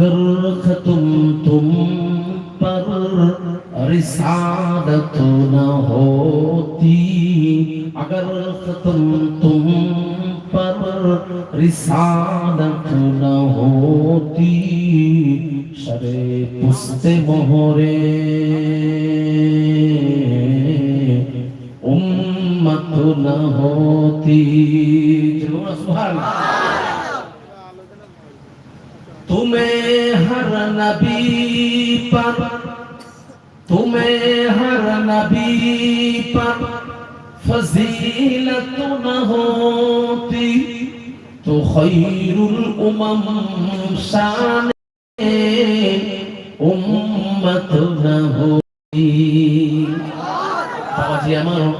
ختم تم پر رسالت نہ ہوتی اگر ختم تم پر رسالت نہ ہوتی شرے پست مہرے امت نہ ہوتی سبحان اللہ तुम्हें हर नबी पर तुम्हें हर नबी पर फजीलत न होती तो खैरुल उमम शान उम्मत न होती बाबा जी अमर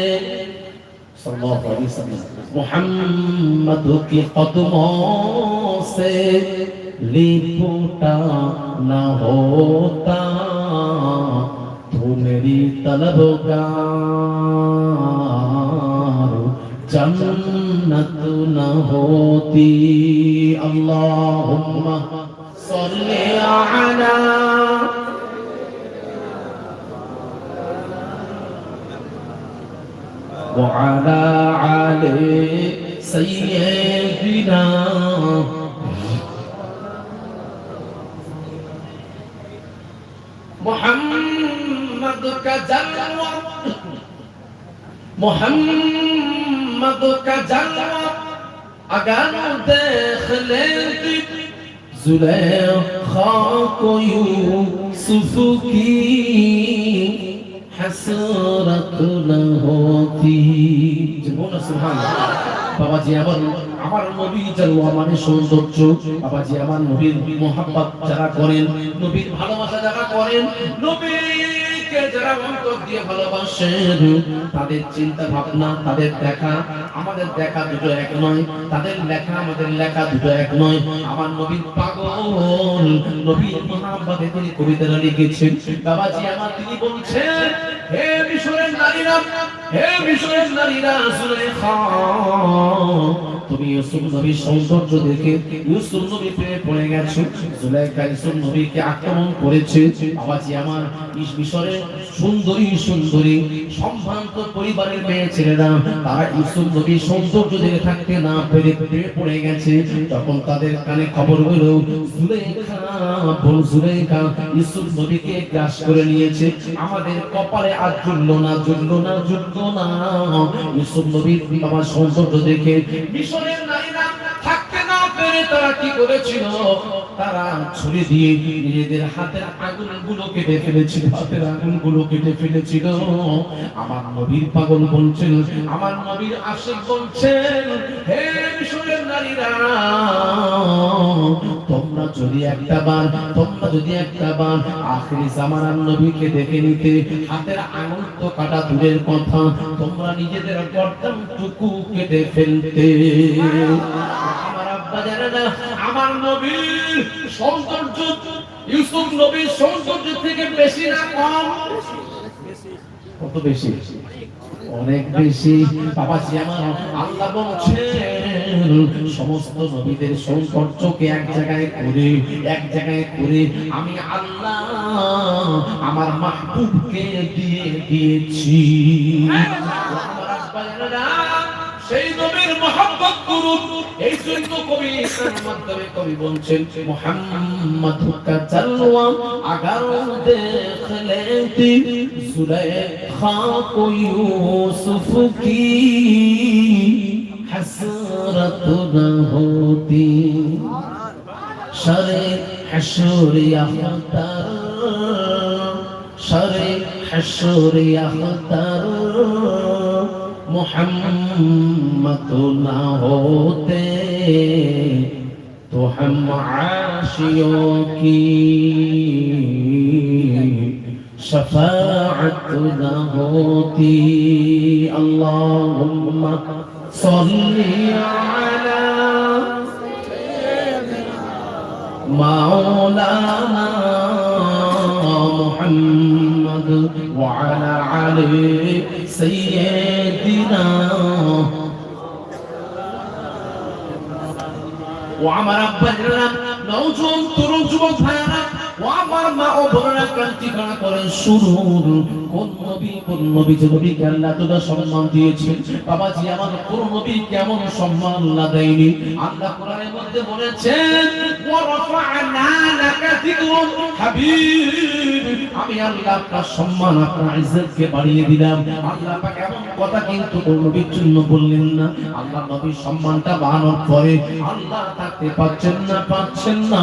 صلى الله عليه وسلم محمد کی قدموں سے لپٹا نہ ہوتا تو میری طلب گار جنت نہ ہوتی اللہم صلی علی وعلى علي سيدنا محمد کا جلوہ محمد جلوہ اگر دیکھ لیتی زلیخا کو یوسف আমার আমার নবী আমার নবীর যারা করেন, নবীর ভালোবাসা যারা করেন যারা তাদের চিন্তা ভাবনা তাদের দেখা, আমাদের দেখা দুটো এক নয়, তাদের লেখা, আমাদের লেখা দুটো এক নয়। আমার নবীর পাগল নবীর মোহাব্বতে তিনি কবিতাটা লিখেছেন। বাবাজি, আমার তিনি বলছেন, হে মিশরের নারীরা হে বিশেষ নারীরা সুলেখা তুমি ইউসুফ নবীর সৌন্দর্য দেখে ইউসুফ নবী প্রেমে পড়ে গেছো জুলাইখা ইউসুফ নবীকে আক্রমণ করেছে। বাবাজি আমার মিশরের সুন্দরী সুন্দরী, সম্ভ্রান্ত পরিবারের মেয়ে ছেলেরা, তারা ইউসুফ নবীর সৌন্দর্য দেখে থাকতে না পেরে প্রেমে পড়ে গেছে। তখন তাদের কানে খবর হলো জুলাইখা বোন জুলাইখা ইউসুফ নবীকে গ্রাস করে নিয়েছে, আমাদের কপালে আর জুড়লো না জুড়লো না জুড়লো না। ইউসুফ নবীর আমার সৌন্দর্য দেখে নারীরা থাকতে না পেরে তারা কি করেছিল? তারা ছুরি দিয়ে নিজেদের হাতের আগুনগুলো কেটে ফেলেছিল, হাতের আগুনগুলো কেটে ফেলেছিল। আমার নবীর পাগল বলছেন, আমার নবীর আশিক বলছেন, হে মিশরের নারীরা, তোমরা যদি একটা বার, তোমরা যদি একটা বার আখরি জামানার নবীকে দেখে নিতে, হাতের আঙুল তো কাটা দূরের কথা, তোমরা নিজেদের গর্দান কেটে ফেলতে। আমার আব্বা না আমার নবীর সৌন্দর্য ইউসুফ নবীর সৌন্দর্য থেকে বেশি না কম? কত বেশি? অনেক বেশি। বাবাজি আমার আল্লাহ বলছেন সমস্ত নবীদের সৌন্দর্যকে এক জায়গায় করে এক জায়গায় করে আমি আল্লাহ আমার মাহবুবকে দিয়ে দিয়েছি। আব্বা জানেনা, সেই নবীর মহাব্বত করুন এই জন্য কবি ইসলাম মাধ্যমে কবি বলছেন, মোহাম্মদ কা জালওয়া আগার দেখলে তিন সুলেখা কো ইউসুফ কি حسرت نہ ہوتی شر حشور اختر شر حشور اختر محمد نہ ہوتے تو ہم عاشیوں کی شفاعت نہ ہوتی۔ اللهم صلی علی مولانا محمد۔ محمد وعلى علي سيدنا ও আমার আব্বারা নওজোয়ান তরুণ যুবক ভাইরা কোন নবী সম্মান কেমন সম্মান আল্লাহ দেয়নি? আল্লাহ মধ্যে বলেছেন আমি আল্লাহ আপনার সম্মান, আপনার বাড়িয়ে দিলাম। আল্লাহ পাক কথা কিন্তু কোন নবীর জন্য বললেন না। আল্লাহ নবীর সম্মানটা বাড়ানোর পরে আল্লাহ থাকতে পাচ্ছেন না পাচ্ছেন না।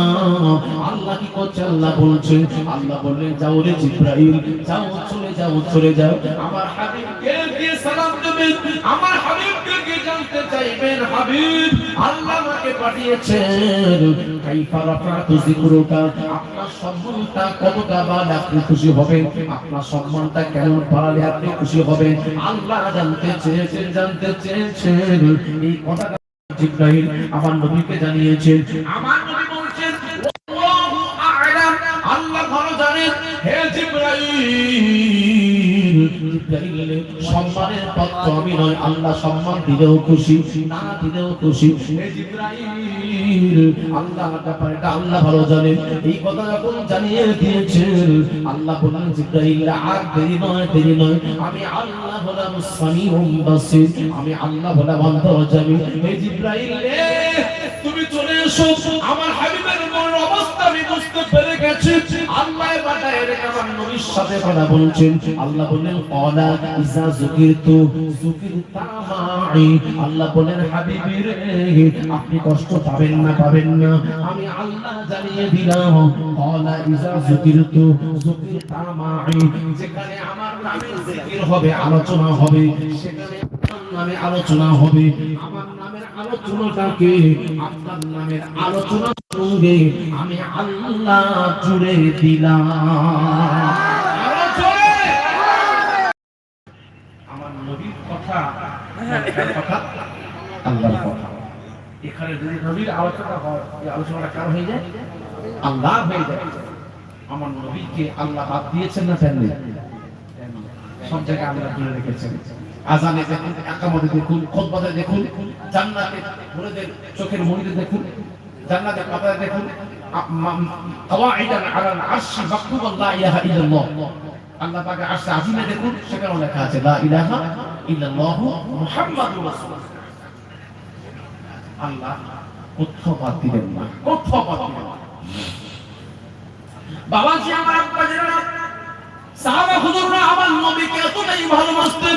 আল্লাহ কি করছে? আল্লাহ বলছেন, আল্লাহ বললেন, যাও রে জিব্রাইল, যাও, চলে যাও চলে যাও। আমার হাবিবকে গিয়ে সালাম দেবেন, আমার হাবিবকে গিয়ে জানতে চাইবেন, হাবিব, আল্লাহ আমাকে পাঠিয়েছেন। কাইফা রাফাতু যিকরুকা, আপনার সম্মানটা কতটা বাড়লে আপনি খুশি হবেন? আপনার সম্মানটা কেমন বাড়ালে আপনি খুশি হবেন? আল্লাহ জানতে চেয়েছেন জানতে চেয়েছেন। এই কথাটা জিব্রাইল আমার নবীকে জানিয়েছেন। আমার সম্মানের আমি নয়, আল্লাহ সম্মান দিলেও খুশি, না দিলেও খুশি। আল্লাহ আল্লাহ ভালো জানেন এই কথা জানিয়ে আল্লাহ আর দেরি নয় দেরি নয়। আমি আল্লাহ হলাম আমি আল্লাহ তুমি চলে এসো। আমার অবস্থা সাথে কথা বলছেন। আল্লাহ আল্লাহ আপনি কষ্ট পাবেন না পাবেন না। আমি আল্লাহ জানিয়ে দিলাম, কলা ইজা যুকিরতু যুকিরতা মাই যেখানে আমার নামে জিকির হবে, আলোচনা হবে, সেখানে নামে আলোচনা হবে। আমার আলোচনাটাকে আপনার নামের আলোচনার সঙ্গে আমি আল্লাহ জুড়ে দিলাম। আমার আল্লাহর কথা। এখানে নবীর আলোচনাটা হয়ে যায়? আল্লাহ হয়ে যায়। আমার নবীকে আল্লাহ বাদ দিয়েছেন না ফেললে সব জায়গায় আল্লাহ জুড়ে রেখেছেন। আজানে দেখুন, একামতে দেখুন, খোদবাতে দেখুন, জান্নাতে মুরিদের চোখের মনিরে দেখুন, জান্নাতে পাতায় দেখুন আল্লাহ না বাবাজি আমার আমার নবীকে এতটাই ভালোবাসতেন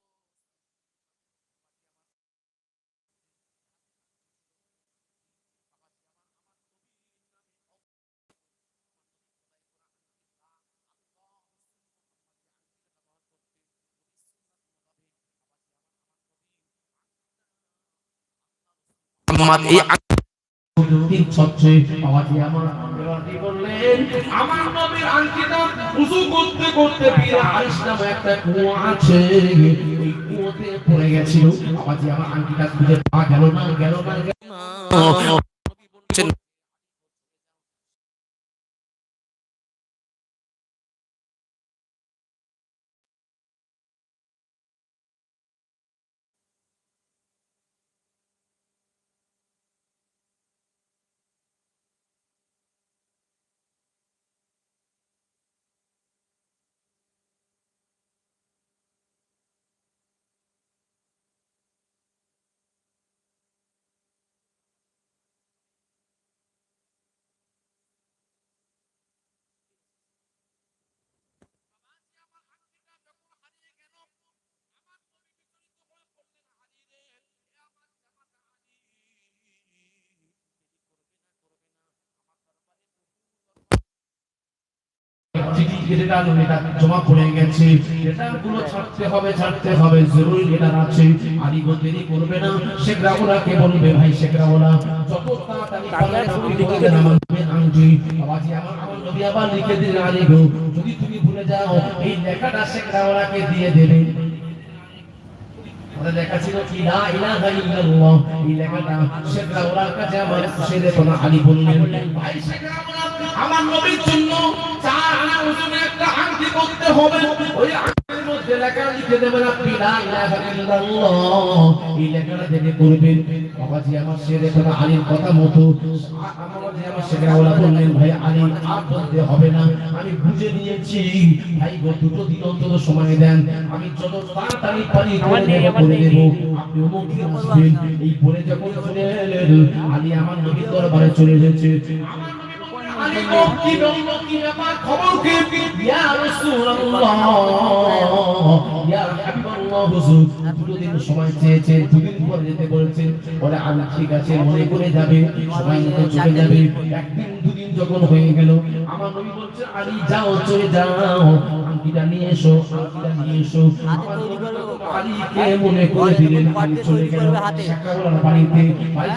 মোহাম্মদ এই আমার নবীর করতে করতে পীর আরিশ নামে একটা কুয়া আছে। ওই কুয়োতে পড়ে গেছিল। আমার খুঁজে পা গেল না গেল না। রিটার্ন এটা জমা পড়ে গেছে। রিটার্নগুলো ছাড়তে হবে ছাড়তে হবে জরুরি লেটার আছে। আলিগো দেরি করবে না শেখ রাহুলাকে বলবে ভাই শেখ রাহুলা যত তাড়াতাড়ি লিখে দেন আমার আংটি বাবাজি আমার আমার নবী আবার লিখে দিন আলিগো যদি তুমি ভুলে যাও এই লেখাটা শেখ রাহুলাকে দিয়ে দেবে। ওদের লেখা ছিল কি? লা ইলাহা ইল্লাল্লাহ। এই লেখাটা শেখ রাহুলার কাছে আমার ছেলে কোনা আলী বললেন ভাই শেখ আমার নবীর জন্য চার আনা ওজনে একটা আংটি করতে হবে। ওই আংটির মধ্যে লেখা লিখে দেবেন আপনি লা ইলাহা ইল্লাল্লাহ। এই লেখাটা দেখে করবেন বাবাজি আমার ছেলে কোনা আলীর কথা মতো। আমার শেখ রাহুলা বললেন ভাই আলী আর বলতে হবে না। আমি বুঝে নিয়েছি। ভাই গো দুটো দিন অন্তত সময় দেন। আমি যত তাড়াতাড়ি পারি করে দেব আপনি অমুকে এই বলে যখন চলে এলেন আলী আমার নবীর দরবারে চলে এসেছে আমার খবর কি? ইয়া রাসূলুল্লাহ, ইয়া হাবিবাল্লাহ হুজুর, দুটো দিন সময় চেয়েছে দুদিন পরে যেতে বলছেন বলে আমি ঠিক আছে মনে করে যাবে সময় মতো চলে যাবে। একদিন দুদিন যখন হয়ে গেল আমার নবী বলছে আলী যাও চলে যাও আংটিটা নিয়ে এসো আংটিটা নিয়ে এসো। আমার আলীকে মনে করে দিলেন আলী চলে গেল শেখাওয়ালার বাড়িতে। ভাই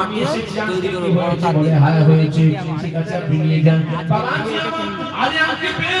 আমি এসেছি আংটি হয়েছে হায় হয়েছে ঠিক আছে আপনি নিয়ে যান। বাবা আলী আংটি পেয়ে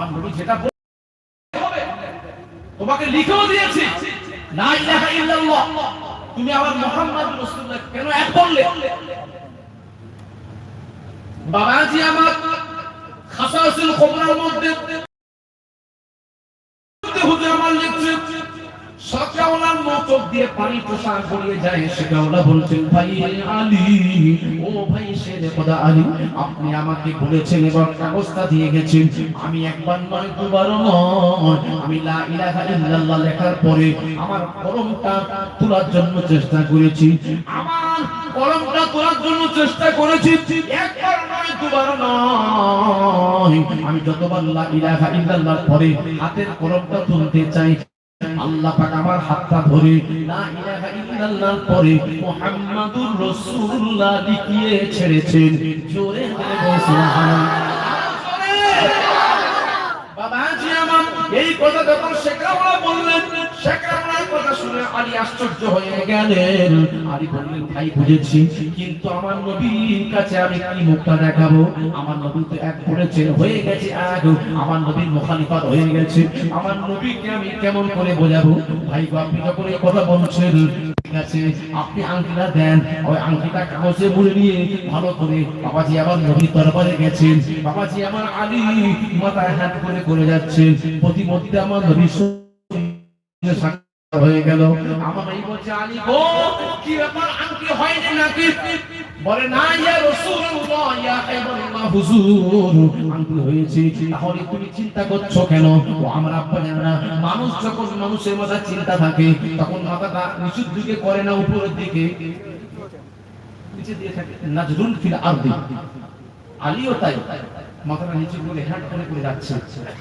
নবী যেটা তোমাকে লিখেও দিয়েছি, লা ইলাহা ইল্লাল্লাহ। তুমি আবার মোহাম্মদ রাসূলুল্লাহ কেন এক বললে? বাবাজি আমার খাসাসুল কুবরার মধ্যে হুজুর আমার লিখছে সকাওলার দিয়ে পানি প্রসার যায় বলছেন, ভাই আলী, ও ভাই খোদা আলী, আপনি আমাকে বলেছেন এবং দিয়ে গেছেন। আমি একবার নয়, দুবার নয়, আমি লা ইলাহা ইল্লাল্লাহ লেখার পরে আমার কলমটা তোলার জন্য চেষ্টা করেছি। আমার কলমটা তোলার জন্য চেষ্টা করেছি, একবার নয়, দুবার নয়। আমি যতবার লা ইলাহা ইল্লাল্লাহ পরে হাতের কলমটা তুলতে চাই আল্লাহ পাক আমার হাতটা ধরে, লা ইলাহা ইল্লাল্লাহ পরে মুহাম্মাদুর রাসূলুল্লাহ লিখিয়ে ছেড়েছেন। জোরে করে বল সুবহানাল্লাহ। বাবাজি আমার, এই কথা যখন শেখাওয়া বললেন আমার নবী তো এক হয়ে গেছে আমার নবীর হয়ে গেছে। আমার নবীকে আমি কেমন করে বোঝাবো? ভাই আপনি যখন এই কথা বলছেন, ঠিক আছে, আপনি আংটিটা দেন। ওই আংটিটা কাগজে মুড়ে নিয়ে ভালো করে বাবাজি আমার নবীর দরবারে গেছেন। বাবাজি আমার আলী মাথায় হাত করে করে যাচ্ছেন, প্রতিমধ্যে আমার সাক্ষাৎ হয়ে গেল। মানুষ যখন মানুষের মাথায় চিন্তা থাকে, তখন মাথাটা নিচুর দিকে করে না, উপরের দিকে। নাজরুল তাই। মাথাটা নিচে করে হ্যাট করে করে যাচ্ছে।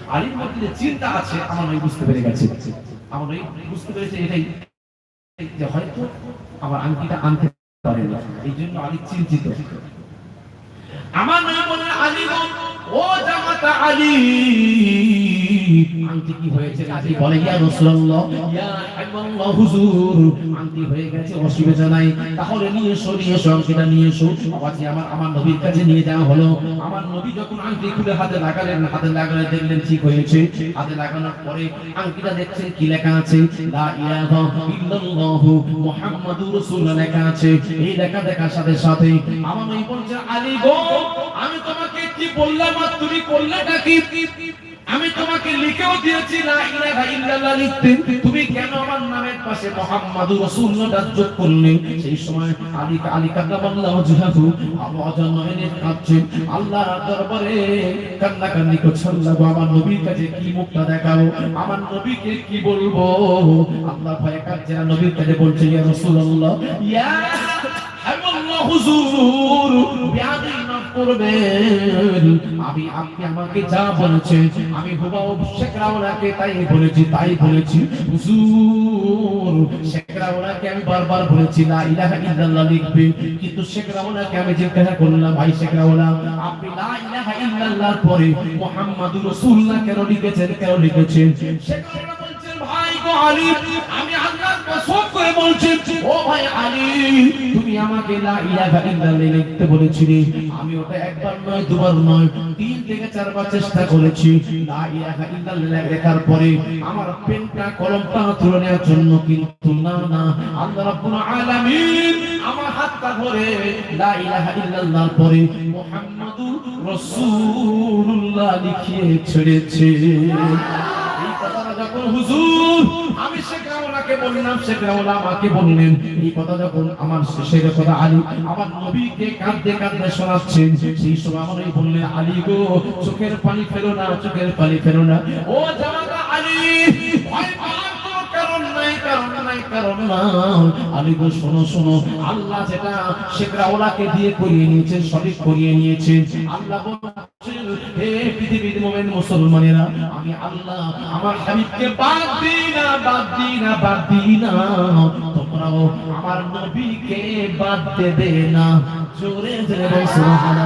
আলীর মধ্যে চিন্তা আছে, আমার বুঝতে পেরে গেছে। আমার ওই বুঝতে পেরেছে এটাই যে হয়তো আমার আংটিটা আনতে পারে না। এই জন্য আলী চিন্তিত। আমার নই বলে আলী গো, নিয়ে আমার আমার কাছে নিয়ে যাওয়া হলো, আমার যখন হাতে লাগালে দেখলেন ঠিক হয়েছে। হাতে লাগানোর পরে আংটিটা দেখছেন কি লেখা আছে? লেখা আছে। এই লেখা দেখার সাথে সাথে আমার আলী গো, আমি তোমাকে কি বললাম? আর তুমি করলেটা কি? আমি তোমাকে লিখেও দিয়েছি তুমি কেন আমার নামের পাশে মুহাম্মাদুর রাসূলুল্লাহ যোগ করলে? সেই সময় আলী আলী কাল্লামাল্লাহু ওয়াজহাহু আওয়াজন নয়নে কাঁদছেন আল্লাহর দরবারে কান্না কান্নি করছে আল্লাহ আমার নবীর কাছে কি মুখটা দেখাবো আমার নবীকে কি বলব? আল্লাহ ভয়ে কাঁদছে নবীর কাছে বলছে, ইয়া রাসূলুল্লাহ, ইয়া আমি, আপনি আমাকে যা বলেছেন, আমি শেখরাওয়ালাকে তাই বলেছি তাই বলেছি। হুজুর শেখরাওয়ালাকে আমি বারবার বলেছি ইলাহা ইল্লাল্লাহ লিখবে। কিন্তু শেখরাওয়ালাকে আমি জিজ্ঞাসা করলাম, ভাই শেখরাওয়ালা আপনি লা ইলাহা ইল্লাল্লাহর পরে মুহাম্মাদুর রাসূলুল্লাহ কেন লিখেছেন কেন লিখেছেন? শেখরাওয়ালা বলছেন, ভাই গো আলী আমি আল্লাহর করে ও ভাই আলী, তুমি আমাকে লা ইলাহা ইল্লাল্লাহ লিখতে বলেছিলে। আমি ওটা একবার নয়, দুবার নয়, তিন থেকে চারবার চেষ্টা করেছি। লা ইলাহা ইল্লাল্লাহ লেখার পরে আমার পেনটা, কলমটা তুলে নেওয়ার জন্য কিন্তু না না। আল্লাহ রাব্বুল আলামিন আমার হাতটা ধরে লা ইলাহা ইল্লাল্লাহর পরে মুহাম্মাদুর রাসূলুল্লাহ লিখিয়ে ছেড়েছে। এই কথাটা যখন হুজুর আমি বললাম সেটা ওলা আমাকে বললেন, এই কথা যখন আমার শেষের কথা আলী, আমার নবীকে কাঁদতে কাঁদতে শোনাচ্ছেন, সেই সময় আমার বললেন, আলী গো, চোখের পানি ফেলো না, চোখের পানি ফেলো না। ও জামাতা আলী, ভয় আলী গো, শোনো শোনো। আল্লাহ যেটা শেখরাওয়ালাকে দিয়ে করিয়ে নিয়েছেন সঠিক করিয়ে নিয়েছেন আল্লাহ পৃথিবীর মোমেন মুসলমানেরা, আমি আল্লাহ আমার হাবিবকে বাদ দিই না, বাদ দিই না, বাদ দিই না। তোমরাও আমার নবীকে বাদ দেবে না। জোরে জোরে বল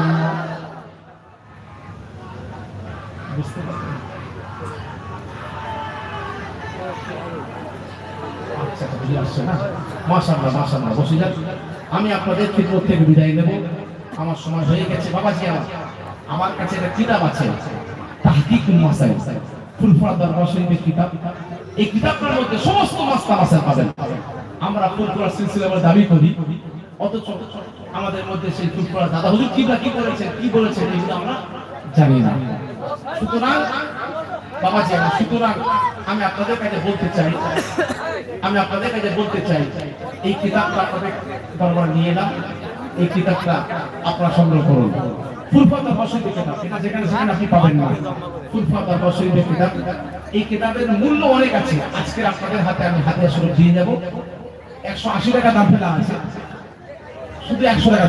আমি আপনাদের খিদমত থেকে বিদায় নেব। আমার সময় হয়ে গেছে। বাবাজি আমার আমার কাছে একটা কিতাব আছে। তাহকিকুল মাসাইল, ফুলফুরা দরবার শরীফের কিতাব। এই কিতাবটার মধ্যে সমস্ত মাসলা মাসাইল পাবেন। আমরা ফুলফুরা সিলসিলা বলে দাবি করি। অথচ আমাদের মধ্যে সেই ফুলফুরা দাদা হুজুর কি বা কি করেছেন, কি বলেছেন, এগুলো আমরা জানি না। সুতরাং বাবাজি আমার সুতরাং আমি আপনাদের কাছে বলতে চাই, আমি আপনাদের কাছে বলতে চাই, এই কিতাবটা আপনাদের দরবার নিয়ে এলাম, এই কিতাবটা আপনারা সংগ্রহ করুন। না। এই কিতাবের মূল্য অনেক আছে। আজকে আপনাদের হাতে আমি দিয়ে একশো আশি টাকা দাম আছে। শুধু একশো টাকা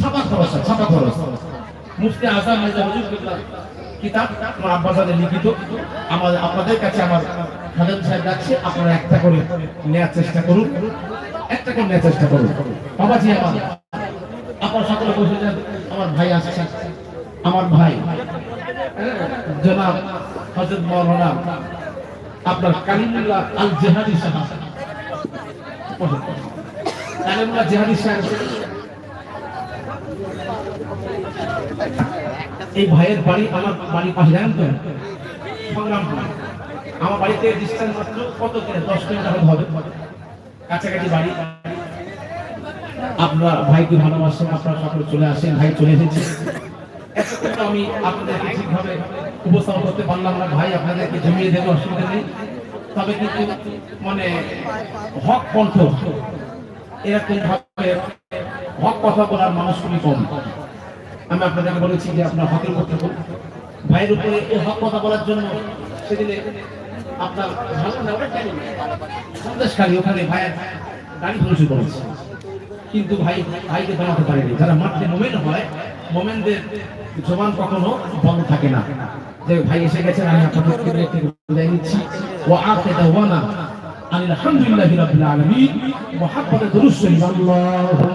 ছাপা খরচ খরচ। মুফতি আজম কিতাব আমার আব্বাসাদের লিখিত। আমাদের আপনাদের কাছে আমার খালেদ সাহেব যাচ্ছে, আপনারা একটা করে নেওয়ার চেষ্টা করুন। একটা করে নেওয়ার চেষ্টা করুন। বাবাজি আমার, আপনার সকলে বসে যান। আমার ভাই আসছে। আমার ভাই, জনাব হজরত মৌলানা আপনার কালিমুল্লাহ আল জেহাদি সাহেব। কালিমুল্লাহ জেহাদি সাহেব। এই ভাইয়ের বাড়ি আমার বাড়ি পাশে জানেন তো সংগ্রামপুর আমার বাড়িতে ডিস্টেন্স মাত্র কত দশ কিলোমিটার হবে। কাছাকাছি বাড়ি। আপনার ভাইকে ভালোবাসেন, আপনারা সকলে চলে আসেন, ভাই চলে এসেছে। এতক্ষণ আমি আপনাদেরকে ঠিকভাবে উপস্থাপন করতে পারলাম না। ভাই আপনাদেরকে জমিয়ে দেবো, অসুবিধা নেই। তবে কিন্তু মানে হক কণ্ঠ এরকম ভাবে হক কথা বলার মানুষ খুবই কম। আমি আপনাদেরকে বলেছি যে আপনার হকের কথা বলুন ভাইয়ের উপরে এই হক কথা বলার জন্য সেদিনে আপনার সন্দেশখালী ওখানে ভাইয়ের গাড়ি পরিচয় করেছে। কিন্তু ভাই, ভাইকে বানাতে পারেনি। যারা মাঠে মোমেন হয়, মোমেনদের জবান কখনো বন্ধ থাকে না। যে ভাই এসে গেছেন আমি আপনাদের বিদায় নিচ্ছি। ও আতে দাওয়ানা আলহামদুলিল্লাহি রাব্বিল আলামিন। মুহাব্বতে আল্লাহু